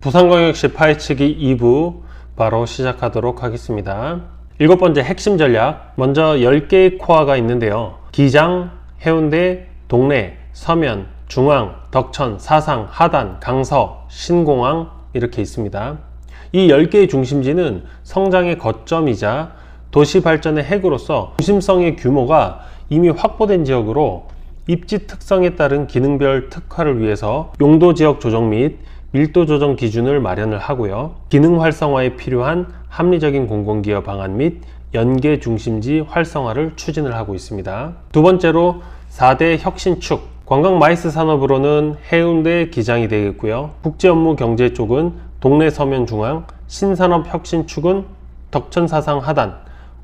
부산광역시 파헤치기 2부 바로 시작하도록 하겠습니다. 일곱 번째 핵심 전략. 먼저 10개의 코어가 있는데요. 기장, 해운대, 동래, 서면, 중앙, 덕천, 사상, 하단, 강서, 신공항 이렇게 있습니다. 이 10개의 중심지는 성장의 거점이자 도시 발전의 핵으로서 중심성의 규모가 이미 확보된 지역으로 입지 특성에 따른 기능별 특화를 위해서 용도 지역 조정 및 밀도 조정 기준을 마련을 하고요. 기능 활성화에 필요한 합리적인 공공기업 방안 및 연계 중심지 활성화를 추진을 하고 있습니다. 두 번째로 4대 혁신축. 관광 마이스 산업으로는 해운대 기장이 되겠고요. 국제 업무 경제 쪽은 동래 서면 중앙, 신산업 혁신축은 덕천 사상 하단,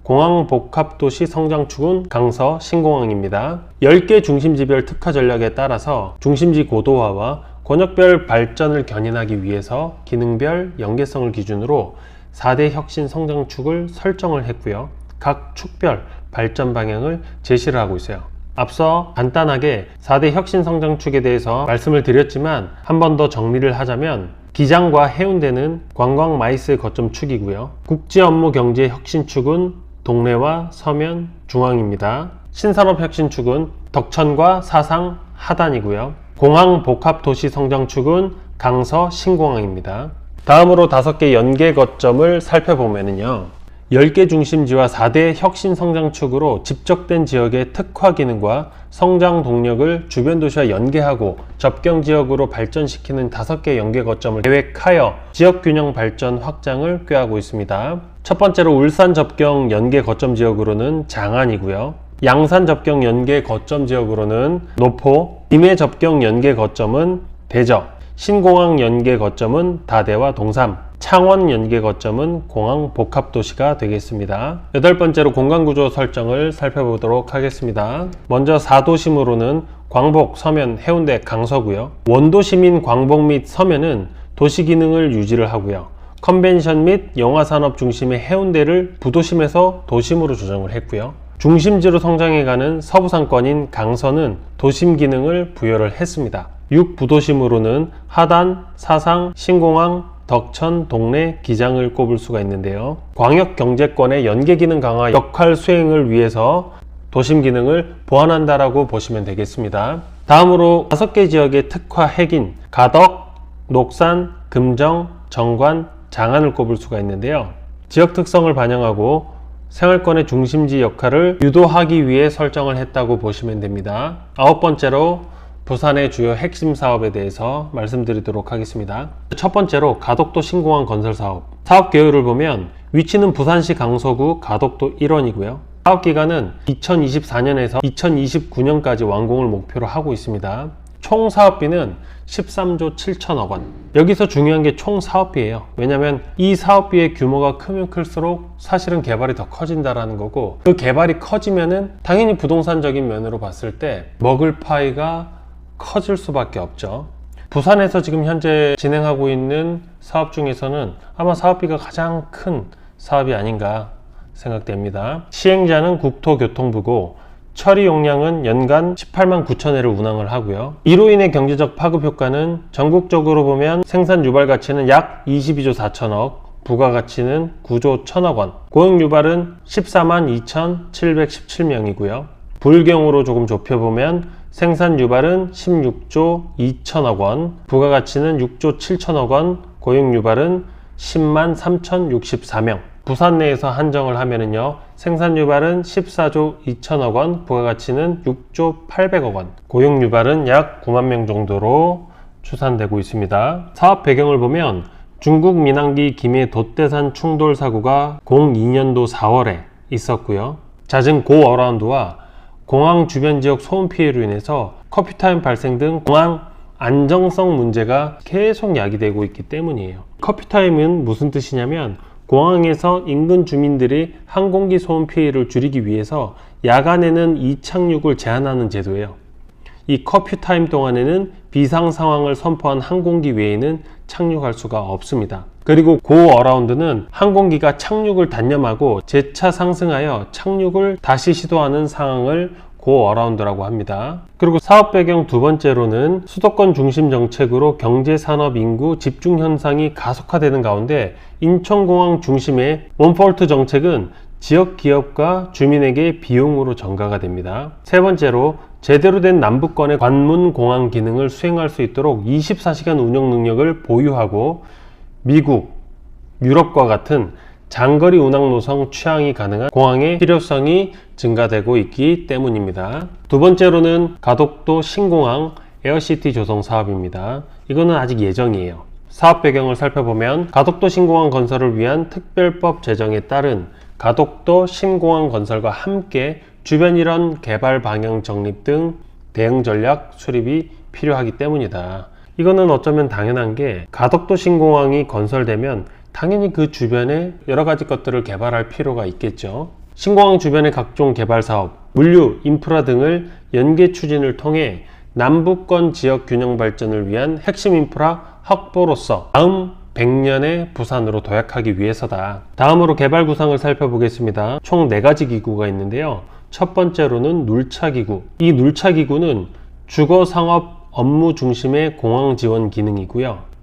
공항 복합도시 성장축은 강서 신공항입니다. 10개 중심지별 특화 전략에 따라서 중심지 고도화와 권역별 발전을 견인하기 위해서 기능별 연계성을 기준으로 4대 혁신 성장축을 설정을 했고요. 각 축별 발전 방향을 제시를 하고 있어요. 앞서 간단하게 4대 혁신 성장축에 대해서 말씀을 드렸지만 한 번 더 정리를 하자면 기장과 해운대는 관광 마이스 거점 축이고요. 국제 업무 경제 혁신 축은 동래와 서면 중앙입니다. 신산업 혁신 축은 덕천과 사상 하단이고요. 공항 복합 도시 성장축은 강서 신공항입니다. 다음으로 다섯 개 연계 거점을 살펴보면요. 10개 중심지와 4대 혁신 성장축으로 집적된 지역의 특화 기능과 성장 동력을 주변 도시와 연계하고 접경 지역으로 발전시키는 5개 연계 거점을 계획하여 지역 균형 발전 확장을 꾀하고 있습니다. 첫 번째로 울산 접경 연계 거점 지역으로는 장안이고요. 양산 접경 연계 거점 지역으로는 노포, 김해 접경 연계 거점은 대저, 신공항 연계 거점은 다대와 동삼, 창원 연계 거점은 공항 복합도시가 되겠습니다. 여덟 번째로 공간구조 설정을 살펴보도록 하겠습니다. 먼저 4도심으로는 광복, 서면, 해운대, 강서고요. 원도시민 광복 및 서면은 도시 기능을 유지를 하고요. 컨벤션 및 영화산업 중심의 해운대를 부도심에서 도심으로 조정을 했고요. 중심지로 성장해가는 서부 상권인 강서는 도심 기능을 부여를 했습니다. 6부도심으로는 하단, 사상, 신공항, 덕천, 동래, 기장을 꼽을 수가 있는데요. 광역 경제권의 연계 기능 강화 역할 수행을 위해서 도심 기능을 보완한다라고 보시면 되겠습니다. 다음으로 5개 지역의 특화 핵인 가덕, 녹산, 금정, 정관, 장안을 꼽을 수가 있는데요. 지역 특성을 반영하고 생활권의 중심지 역할을 유도하기 위해 설정을 했다고 보시면 됩니다. 아홉 번째로 부산의 주요 핵심 사업에 대해서 말씀드리도록 하겠습니다. 첫 번째로 가덕도 신공항 건설 사업. 사업 계획을 보면 위치는 부산시 강서구 가덕도 1원이고요. 사업 기간은 2024년에서 2029년까지 완공을 목표로 하고 있습니다. 총 사업비는 13조 7천억 원. 여기서 중요한 게 총 사업비예요. 왜냐하면 이 사업비의 규모가 크면 클수록 사실은 개발이 더 커진다라는 거고 그 개발이 커지면은 당연히 부동산적인 면으로 봤을 때 먹을 파이가 커질 수밖에 없죠. 부산에서 지금 현재 진행하고 있는 사업 중에서는 아마 사업비가 가장 큰 사업이 아닌가 생각됩니다. 시행자는 국토교통부고 처리 용량은 연간 18만 9천 회를 운항을 하고요. 이로 인해 경제적 파급 효과는 전국적으로 보면 생산 유발 가치는 약 22조 4천억, 부가가치는 9조 1천억 원, 고용 유발은 14만 2,717명이고요. 불경으로 조금 좁혀보면 생산 유발은 16조 2천억 원, 부가가치는 6조 7천억 원, 고용 유발은 10만 3,064명. 부산 내에서 한정을 하면은요, 생산 유발은 14조 2천억 원, 부가가치는 6조 800억 원, 고용 유발은 약 9만 명 정도로 추산되고 있습니다. 사업 배경을 보면 중국 민항기 김해 돛대산 충돌 사고가 02년도 4월에 있었고요. 잦은 고어라운드와 공항 주변 지역 소음 피해로 인해서 커피타임 발생 등 공항 안정성 문제가 계속 야기되고 있기 때문이에요. 커피타임은 무슨 뜻이냐면 공항에서 인근 주민들이 항공기 소음 피해를 줄이기 위해서 야간에는 이착륙을 제한하는 제도예요. 이 커피 타임 동안에는 비상 상황을 선포한 항공기 외에는 착륙할 수가 없습니다. 그리고 고 어라운드는 항공기가 착륙을 단념하고 재차 상승하여 착륙을 다시 시도하는 상황을 고 어라운드라고 합니다. 그리고 사업 배경 두 번째로는 수도권 중심 정책으로 경제 산업 인구 집중 현상이 가속화되는 가운데 인천공항 중심의 원폴트 정책은 지역 기업과 주민에게 비용으로 전가가 됩니다. 세 번째로 제대로 된 남북권의 관문 공항 기능을 수행할 수 있도록 24시간 운영 능력을 보유하고 미국, 유럽과 같은 장거리 운항 노선 취항이 가능한 공항의 필요성이 증가되고 있기 때문입니다. 두 번째로는 가덕도 신공항 에어시티 조성 사업입니다. 이거는 아직 예정이에요. 사업 배경을 살펴보면 가덕도 신공항 건설을 위한 특별법 제정에 따른 가덕도 신공항 건설과 함께 주변 일원 개발 방향 정립 등 대응 전략 수립이 필요하기 때문이다. 이거는 어쩌면 당연한 게 가덕도 신공항이 건설되면 당연히 그 주변에 여러 가지 것들을 개발할 필요가 있겠죠. 신공항 주변의 각종 개발 사업, 물류, 인프라 등을 연계 추진을 통해 남북권 지역 균형 발전을 위한 핵심 인프라 확보로서 다음 100년의 부산으로 도약하기 위해서다. 다음으로 개발 구상을 살펴보겠습니다. 총 4가지 기구가 있는데요. 첫 번째로는 눌차 기구. 이 눌차 기구는 주거 상업 업무 중심의 공항 지원 기능이고요.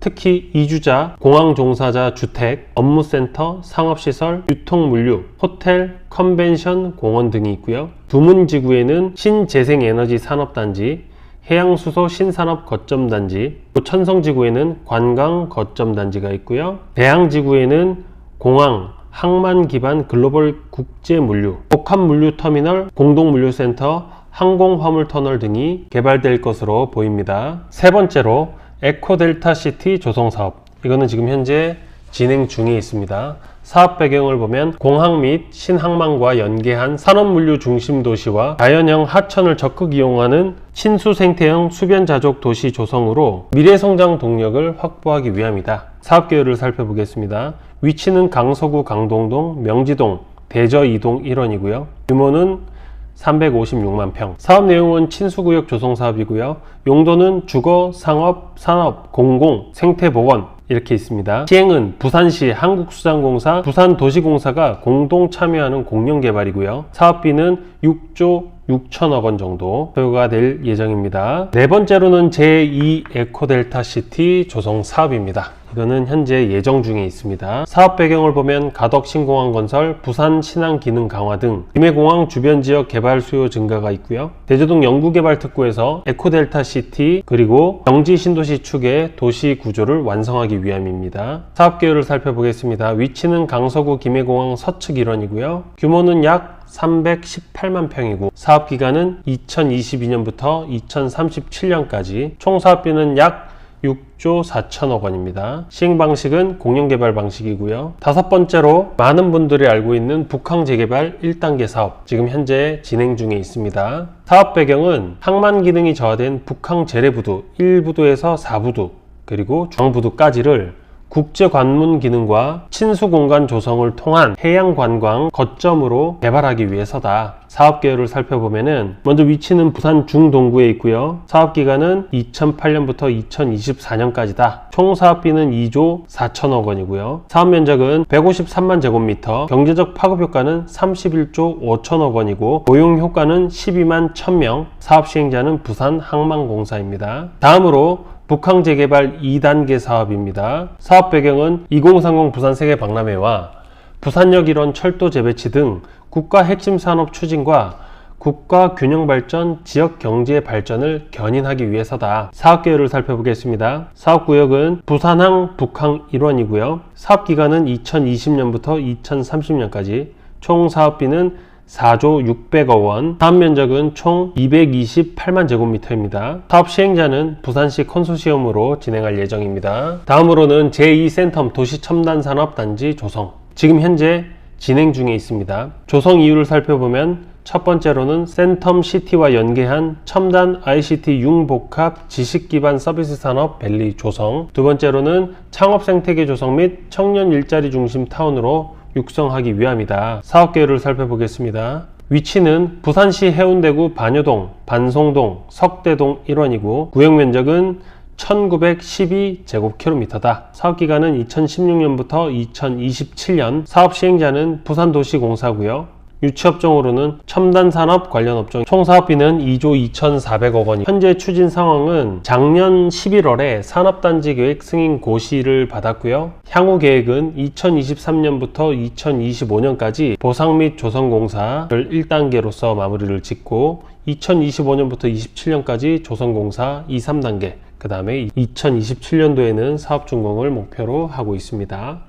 특히 이주자, 공항 종사자 주택, 업무센터, 상업시설, 유통물류, 호텔, 컨벤션, 공원 등이 있고요. 두문지구에는 신재생에너지 산업단지, 해양수소 신산업 거점단지, 천성지구에는 관광 거점단지가 있고요. 대항지구에는 공항, 항만 기반 글로벌 국제 물류, 복합 물류 터미널, 공동 물류센터, 항공 화물 터널 등이 개발될 것으로 보입니다. 세 번째로 에코델타 시티 조성 사업. 이거는 지금 현재 진행 중에 있습니다. 사업 배경을 보면 공항 및 신항만과 연계한 산업물류 중심 도시와 자연형 하천을 적극 이용하는 친수 생태형 수변 자족 도시 조성으로 미래 성장 동력을 확보하기 위함이다. 사업 계획을 살펴보겠습니다. 위치는 강서구 강동동, 명지동, 대저 이동 1원이고요. 규모는 356만 평. 사업 내용은 친수구역 조성 사업이고요. 용도는 주거, 상업, 산업, 공공, 생태보건 이렇게 있습니다. 시행은 부산시 한국수산공사, 부산도시공사가 공동 참여하는 공영 개발이고요. 사업비는 6조 6천억 원 정도 소요가 될 예정입니다. 네 번째로는 제2 에코델타 시티 조성 사업입니다. 이거는 현재 예정 중에 있습니다. 사업 배경을 보면 가덕 신공항 건설, 부산 신항 기능 강화 등 김해공항 주변 지역 개발 수요 증가가 있고요. 대저동 연구개발특구에서 에코델타 시티 그리고 경지 신도시 축의 도시 구조를 완성하기 위함입니다. 사업 계획을 살펴보겠습니다. 위치는 강서구 김해공항 서측 일원이고요. 규모는 약 318만 평이고 사업 기간은 2022년부터 2037년까지 총 사업비는 약 6조 4천억 원입니다. 시행 방식은 공영 개발 방식이고요. 다섯 번째로 많은 분들이 알고 있는 북항 재개발 1단계 사업 지금 현재 진행 중에 있습니다. 사업 배경은 항만 기능이 저하된 북항 재래부두 1부두에서 4부두 그리고 중앙부두까지를 국제 관문 기능과 친수 공간 조성을 통한 해양 관광 거점으로 개발하기 위해서다. 사업 계획을 살펴보면은 먼저 위치는 부산 중동구에 있고요. 사업 기간은 2008년부터 2024년까지다. 총 사업비는 2조 4천억 원이고요. 사업 면적은 153만 제곱미터, 경제적 파급 효과는 31조 5천억 원이고 고용 효과는 12만 1000명. 사업 시행자는 부산 항만공사입니다. 다음으로 북항 재개발 2단계 사업입니다. 사업 배경은 2030 부산 세계 박람회와 부산역 일원 철도 재배치 등 국가 핵심 산업 추진과 국가 균형 발전, 지역 경제 발전을 견인하기 위해서다. 사업 계획을 살펴보겠습니다. 사업 구역은 부산항, 북항 일원이고요. 사업 기간은 2020년부터 2030년까지 총 사업비는 4조 600억 원, 사업 면적은 총 228만 제곱미터입니다. 사업 시행자는 부산시 컨소시엄으로 진행할 예정입니다. 다음으로는 제2 센텀 도시첨단산업단지 조성. 지금 현재 진행 중에 있습니다. 조성 이유를 살펴보면 첫 번째로는 센텀 시티와 연계한 첨단 ICT 융복합 지식 기반 서비스 산업 밸리 조성. 두 번째로는 창업 생태계 조성 및 청년 일자리 중심 타운으로 육성하기 위함이다. 사업 계획을 살펴보겠습니다. 위치는 부산시 해운대구 반여동, 반송동, 석대동 1원이고 구역 면적은 1912제곱킬로미터다. 사업 기간은 2016년부터 2027년, 사업 시행자는 부산도시공사고요. 유치업종으로는 첨단 산업 관련 업종 총 사업비는 2조 2,400억 원. 현재 추진 상황은 작년 11월에 산업단지 계획 승인 고시를 받았고요. 향후 계획은 2023년부터 2025년까지 보상 및 조성공사를 1단계로서 마무리를 짓고 2025년부터 27년까지 조성공사 2, 3단계 그 다음에 2027년도에는 사업 준공을 목표로 하고 있습니다.